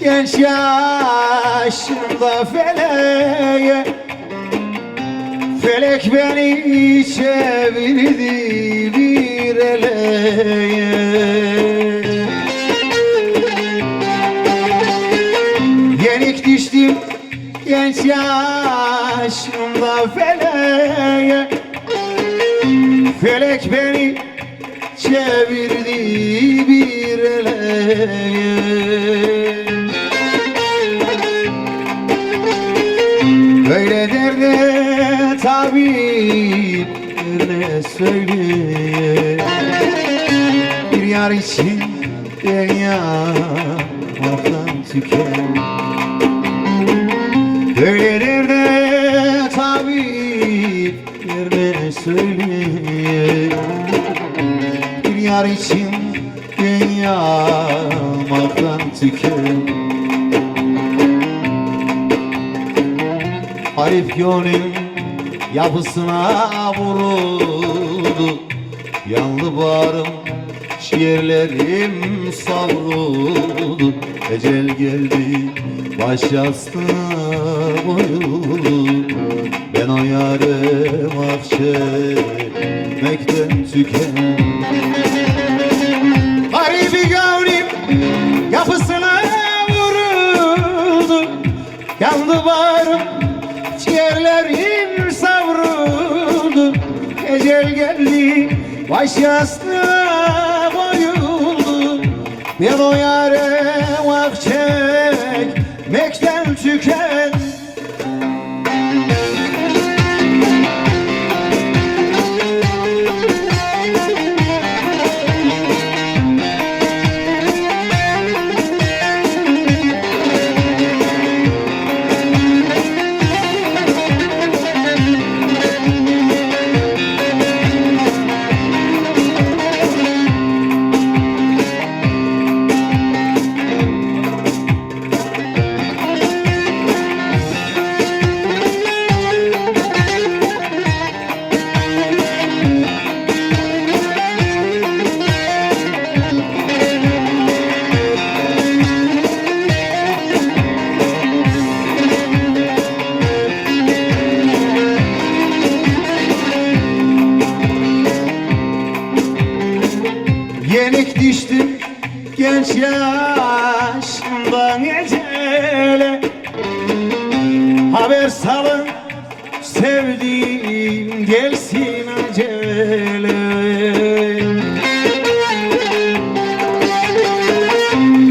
genç yaşımda feleğe. Felek beni çevirdi bir eleğe Yenik düştüm genç yaşımda feleğe. Felek beni çevirdi bir eleğe Böyle derde tabip ne söyleye Bir yar için dünya ortadan tüken Böyle derde tabip ne söyleye Bir yar için ortadan tüken Arif gönül yapısına vuruldu. Yandı bağrım şiirlerim savruldu. Ecel geldi baş yastığına koyuldu. Ben o yâre mahşetmekten tükendim Geldi. Baş yastığına koyuldu. Ben o yâre vak çekmekten tükendim Yenik düştüm genç yaşımdan ecele Haber salın sevdiğim gelsin acele.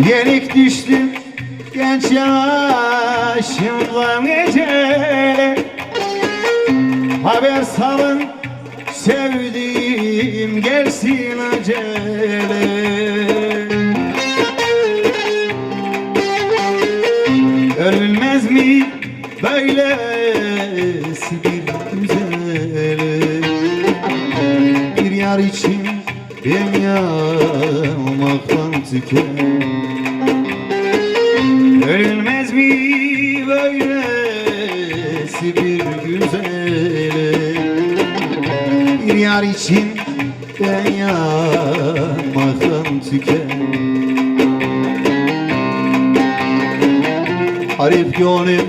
Yenik düştüm genç yaşımdan ecele Haber salın sevdiğim gelsin acele. Ölmez mi böylesi bir güzeli Bir yar için ben yanmaktan tüken. Ölmez mi Bir yar için ben yanmaktan tüken. Arif gönlüm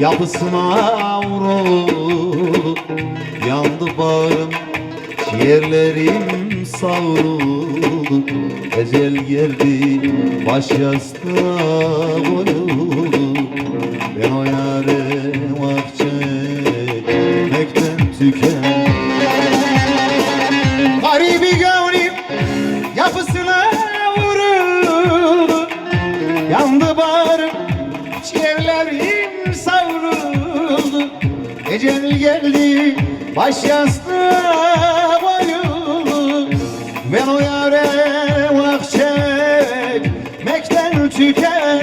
yapısına vuruldu Yandı bağrım ciğerlerim savruldu Ecel geldi baş yastığına koyuldu Ben o yâre vak çekmekten tüken bağrım ciğerlerim savruldu Ecel geldi baş yastığına koyuldu Ben o yâre vak çekmekten tüken